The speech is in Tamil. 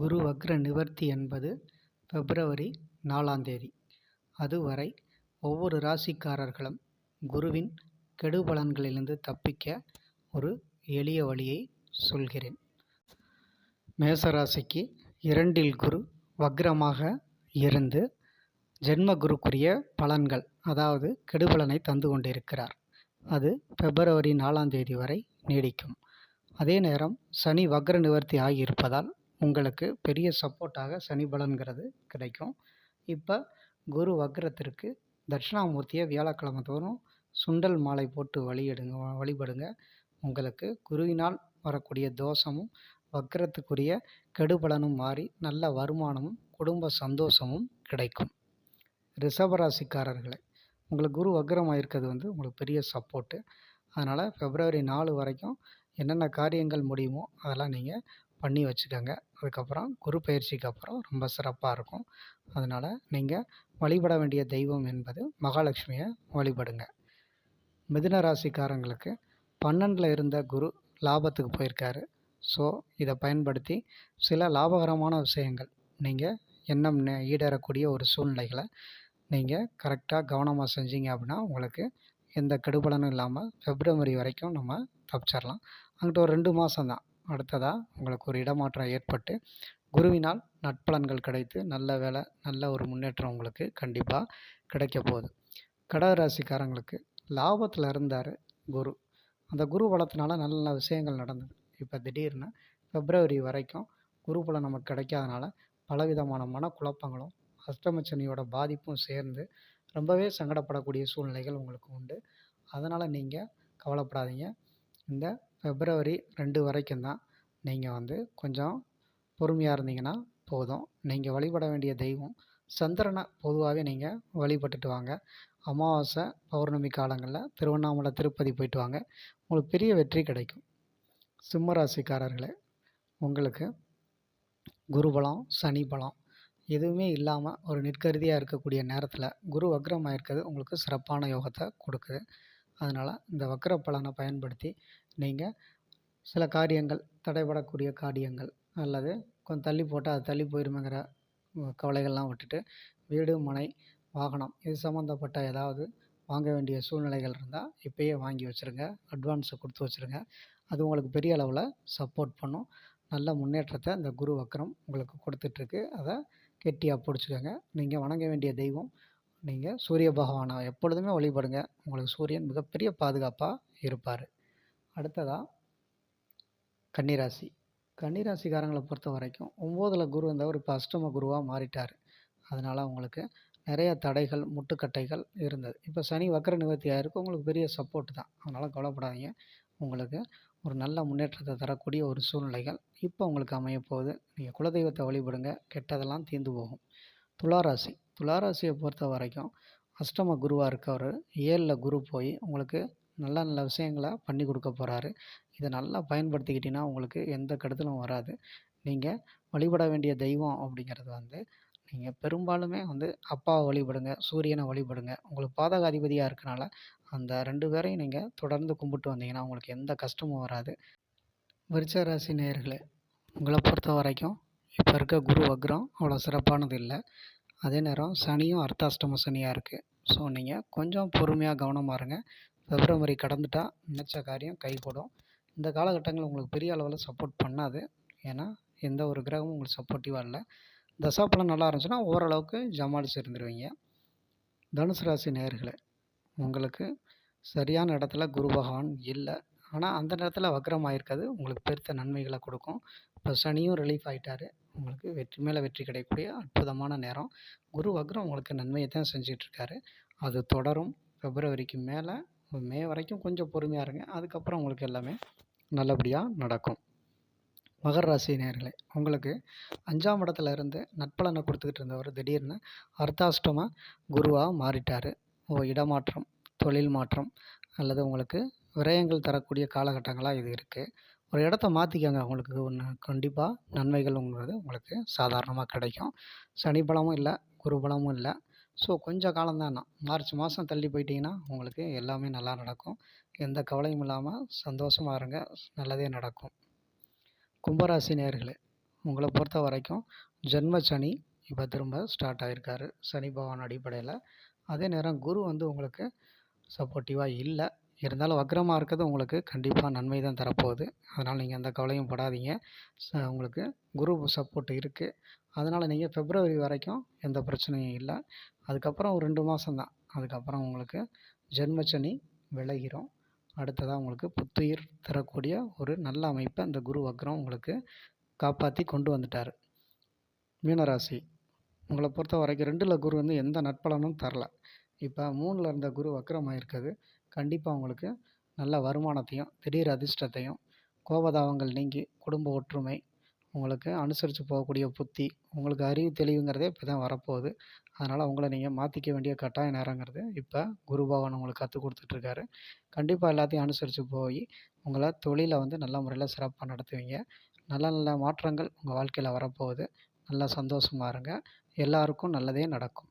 குரு வக்ர நிவர்த்தி என்பது பிப்ரவரி நாலாந்தேதி அதுவரை ஒவ்வொரு ராசிக்காரர்களும் குருவின் கெடுபலன்களிலிருந்து தப்பிக்க ஒரு எளிய வழியை சொல்கிறேன். மேசராசிக்கு இரண்டில் குரு வக்ரமாக இருந்து ஜென்ம குருக்குரிய பலன்கள் அதாவது கெடுபலனை தந்து கொண்டிருக்கிறார். அது பிப்ரவரி நாலாம் தேதி வரை நீடிக்கும். அதே நேரம் சனி வக்ர நிவர்த்தி ஆகியிருப்பதால் உங்களுக்கு பெரிய சப்போர்ட்டாக சனி பலன்கிறது கிடைக்கும். இப்போ குரு வக்ரத்திற்கு தட்சிணாமூர்த்தியை வியாழக்கிழமை தோறும் சுண்டல் மாலை போட்டு வழிபடுங்க வழிபடுங்க. உங்களுக்கு குருவினால் வரக்கூடிய தோஷமும் வக்ரத்துக்குரிய கெடுபலனும் மாறி நல்ல வருமானமும் குடும்ப சந்தோஷமும் கிடைக்கும். ரிஷபராசிக்காரர்களே உங்களுக்கு குரு வக்ரமாக இருக்கிறது வந்து உங்களுக்கு பெரிய சப்போர்ட்டு அதனால் பிப்ரவரி நாலு வரைக்கும் என்னென்ன காரியங்கள் முடியுமோ அதெல்லாம் நீங்கள் பண்ணி வச்சுக்கோங்க. அதுக்கப்புறம் குரு பயிற்சிக்கு அப்புறம் ரொம்ப சிறப்பாக இருக்கும். அதனால் நீங்கள் வழிபட வேண்டிய தெய்வம் என்பது மகாலட்சுமியை வழிபடுங்க. மிதுன ராசிக்காரங்களுக்கு பன்னெண்டில் இருந்த குரு லாபத்துக்கு போயிருக்காரு. ஸோ இதை பயன்படுத்தி சில லாபகரமான விஷயங்கள் நீங்கள் எண்ணம் நெ- ஈடேறக்கூடிய ஒரு சூழ்நிலைகளை நீங்கள் கரெக்டாக கவனமாக செஞ்சீங்க அப்படின்னா உங்களுக்கு எந்த கெடுபலனும் இல்லாமல் பிப்ரவரி வரைக்கும் நம்ம தப்பிச்சிடலாம் அங்கிட்ட ஒரு ரெண்டு மாதம் தான் அடுத்ததாக உங்களுக்கு ஒரு இடமாற்றம் ஏற்பட்டு குருவினால் நட்பலன்கள் கிடைத்து நல்ல வேலை நல்ல ஒரு முன்னேற்றம் உங்களுக்கு கண்டிப்பாக கிடைக்க போகுது. கடகராசிக்காரங்களுக்கு லாபத்தில் இருந்தார் குரு. அந்த குரு பலத்தினால நல்ல நல்ல விஷயங்கள் நடந்தது. இப்போ திடீர்னு பிப்ரவரி வரைக்கும் குரு பலம் நமக்கு கிடைக்காதனால பலவிதமான மனக்குழப்பங்களும் அஷ்டமச்சனியோட பாதிப்பும் சேர்ந்து ரொம்பவே சங்கடப்படக்கூடிய சூழ்நிலைகள் உங்களுக்கு உண்டு. அதனால் நீங்கள் கவலைப்படாதீங்க. இந்த பிப்ரவரி ரெண்டு வரைக்கும் தான் நீங்கள் வந்து கொஞ்சம் பொறுமையாக இருந்தீங்கன்னா போதும். நீங்கள் வழிபட வேண்டிய தெய்வம் சந்திரனை பொதுவாகவே நீங்கள் வழிபட்டுட்டு வாங்க. அமாவாசை பௌர்ணமி காலங்களில் திருவண்ணாமலை திருப்பதி போயிட்டு வாங்க. உங்களுக்கு பெரிய வெற்றி கிடைக்கும். சிம்ம ராசிக்காரர்களே உங்களுக்கு குருபலம் சனி பலம் எதுவுமே இல்லாமல் ஒரு நிற்கருதியாக இருக்கக்கூடிய நேரத்தில் குரு வக்ரமாக இருக்கிறது உங்களுக்கு சிறப்பான யோகத்தை கொடுக்குது. அதனால் இந்த வக்ர பலனை பயன்படுத்தி நீங்கள் சில காரியங்கள் தடைபடக்கூடிய காரியங்கள் அல்லது கொஞ்சம் தள்ளி போட்டால் அது தள்ளி போயிருமேங்கிற கவலைகள்லாம் விட்டுட்டு வீடு மனை வாகனம் இது சம்மந்தப்பட்ட ஏதாவது வாங்க வேண்டிய சூழ்நிலைகள் இருந்தால் இப்பயே வாங்கி வச்சுருங்க அட்வான்ஸை கொடுத்து வச்சுருங்க. அது உங்களுக்கு பெரிய அளவில் சப்போர்ட் பண்ணும். நல்ல முன்னேற்றத்தை இந்த குரு வக்கரம் உங்களுக்கு கொடுத்துட்ருக்கு. அதை கெட்டியாக பிடிச்சிக்கோங்க. நீங்கள் வணங்க வேண்டிய தெய்வம் நீங்கள் சூரிய பகவானை எப்பொழுதுமே வழிபடுங்க. உங்களுக்கு சூரியன் மிகப்பெரிய பாதுகாப்பாக இருப்பார். அடுத்ததாக கன்னிராசி. கன்னிராசிக்காரங்களை பொறுத்த வரைக்கும் ஒம்போதில் குரு வந்தவர் இப்போ அஷ்டம குருவாக மாறிட்டார். அதனால் உங்களுக்கு நிறைய தடைகள் முட்டுக்கட்டைகள் இருந்தது. இப்போ சனி வக்கர நிவர்த்தியாக ஆயிருக்கு. உங்களுக்கு பெரிய சப்போர்ட் தான். அதனால் கவலைப்படாதீங்க. உங்களுக்கு ஒரு நல்ல முன்னேற்றத்தை தரக்கூடிய ஒரு சூழ்நிலைகள் இப்போ உங்களுக்கு அமைய போகுது. நீங்கள் குலதெய்வத்தை வழிபடுங்க. கெட்டதெல்லாம் தீர்ந்து போகும். துளாராசி. துளாராசியை பொறுத்த வரைக்கும் அஷ்டம குருவாக இருக்கவர் ஏழில் குரு போய் உங்களுக்கு நல்ல நல்ல விஷயங்களை பண்ணி கொடுக்க போகிறாரு இதை நல்லா பயன்படுத்திக்கிட்டீங்கன்னா உங்களுக்கு எந்த கெடுதலும் வராது. நீங்கள் வழிபட வேண்டிய தெய்வம் அப்படிங்கிறது வந்து நீங்கள் பெரும்பாலுமே வந்து அப்பாவை வழிபடுங்க சூரியனை வழிபடுங்க. உங்களுக்கு பாதக அதிபதியாக இருக்கனால அந்த ரெண்டு பேரையும் நீங்கள் தொடர்ந்து கும்பிட்டு வந்தீங்கன்னா உங்களுக்கு எந்த கஷ்டமும் வராது. விருச்ச ராசி நேயர்களே உங்களை பொறுத்த வரைக்கும் இப்போ இருக்க குரு வக்ரம் அவ்வளோ சிறப்பானது இல்லை. அதே நேரம் சனியும் அர்த்தாஷ்டம சனியாக இருக்குது ஸோ நீங்கள் கொஞ்சம் பொறுமையாக கவனமாக இருங்க. பிப்ரவரி கடந்துவிட்டா நினச்ச காரியம் கைகூடும் இந்த காலகட்டங்கள் உங்களுக்கு பெரிய அளவில் சப்போர்ட் பண்ணாது. ஏன்னா எந்த ஒரு கிரகமும் உங்களுக்கு சப்போர்ட்டிவாக இல்லை. தசாபலம் நல்லா இருந்துச்சுன்னா ஓரளவுக்கு ஜமாளிச்சு இருந்துருவீங்க தனுசு ராசி நேயர்களே உங்களுக்கு சரியான இடத்துல குரு பகவான் இல்லை. ஆனால் அந்த நேரத்தில் வக்ரம் ஆயிருக்காது உங்களுக்கு பெருத்த நன்மைகளை கொடுக்கும். இப்போ சனியும் ரிலீஃப் ஆகிட்டாரு உங்களுக்கு வெற்றி மேலே வெற்றி கிடைக்கக்கூடிய அற்புதமான நேரம். குரு வக்ரம் உங்களுக்கு நன்மையை தான் செஞ்சிட்ருக்காரு. அது தொடரும். பிப்ரவரிக்கு மேலே மே வரைக்கும் கொஞ்சம் பொறுமையாக இருங்க. அதுக்கப்புறம் உங்களுக்கு எல்லாமே நல்லபடியாக நடக்கும். மகர ராசி நேயர்களே உங்களுக்கு அஞ்சாம் இடத்துல இருந்து நட்பலனை கொடுத்துக்கிட்டு இருந்தவர் திடீர்னு அர்த்தாஷ்டமாக குருவாக மாறிட்டார். ஓ இடமாற்றம் தொழில் மாற்றம் அல்லது உங்களுக்கு விரயங்கள் தரக்கூடிய காலகட்டங்களாக இது இருக்குது ஒரு இடத்த மாற்றிக்கங்க உங்களுக்கு ஒன்று கண்டிப்பாக நன்மைகள்ங்கிறது உங்களுக்கு சாதாரணமாக கிடைக்கும். சனி பலமும் இல்லை குரு பலமும் இல்லை. ஸோ கொஞ்சம் காலம்தான் மார்ச் மாதம் தள்ளி போயிட்டீங்கன்னா உங்களுக்கு எல்லாமே நல்லா நடக்கும். எந்த கவலையும் இல்லாமல் சந்தோஷமாக இருங்க. நல்லதே நடக்கும். கும்பராசி நேர்களே உங்களை பொறுத்த வரைக்கும் ஜென்ம சனி இப்போ திரும்ப ஸ்டார்ட் ஆகிருக்காரு சனி பகவான் அடிப்படையில். அதே நேரம் குரு வந்து உங்களுக்கு சப்போர்ட்டிவாக இல்லை. இருந்தாலும் வக்ரமாக இருக்கிறது உங்களுக்கு கண்டிப்பாக நன்மை தான் தரப்போகுது. அதனால் நீங்கள் எந்த கவலையும் படாதீங்க. உங்களுக்கு குரு சப்போர்ட் இருக்குது அதனால் நீங்கள் பிப்ரவரி வரைக்கும் எந்த பிரச்சனையும் இல்லை. அதுக்கப்புறம் ஒரு ரெண்டு மாதம் தான். அதுக்கப்புறம் உங்களுக்கு ஜென்மச்சனி விளைகிறோம் அடுத்ததாக உங்களுக்கு புத்துயிர் தரக்கூடிய ஒரு நல்ல அமைப்பை இந்த குரு வக்ரம் உங்களுக்கு காப்பாற்றி கொண்டு வந்துட்டார். மீனராசி உங்களை பொறுத்த வரைக்கும் ரெண்டில் குரு வந்து எந்த நட்பலனும் தரல. இப்போ மூணில் இருந்த குரு வக்ரமாக இருக்குது கண்டிப்பாக உங்களுக்கு நல்ல வருமானத்தையும் திடீர் அதிர்ஷ்டத்தையும் கோபதாபங்கள் நீங்கி குடும்ப ஒற்றுமை உங்களுக்கு அனுசரித்து போகக்கூடிய புத்தி உங்களுக்கு அறிவு தெளிவுங்கிறதே இப்போ தான் வரப்போகுது. அதனால் உங்களை நீங்கள் மாற்றிக்க வேண்டிய கட்டாய நேரங்கிறது இப்போ குரு பகவான் உங்களுக்கு கற்றுக் கொடுத்துட்ருக்காரு. கண்டிப்பாக எல்லாத்தையும் அனுசரித்து போய் உங்களை தொழிலை வந்து நல்ல முறையில் சிறப்பாக நடத்துவீங்க. நல்ல நல்ல மாற்றங்கள் உங்கள் வாழ்க்கையில் வரப்போகுது. நல்லா சந்தோஷமாக இருங்க. எல்லாருக்கும் நல்லதே நடக்கும்.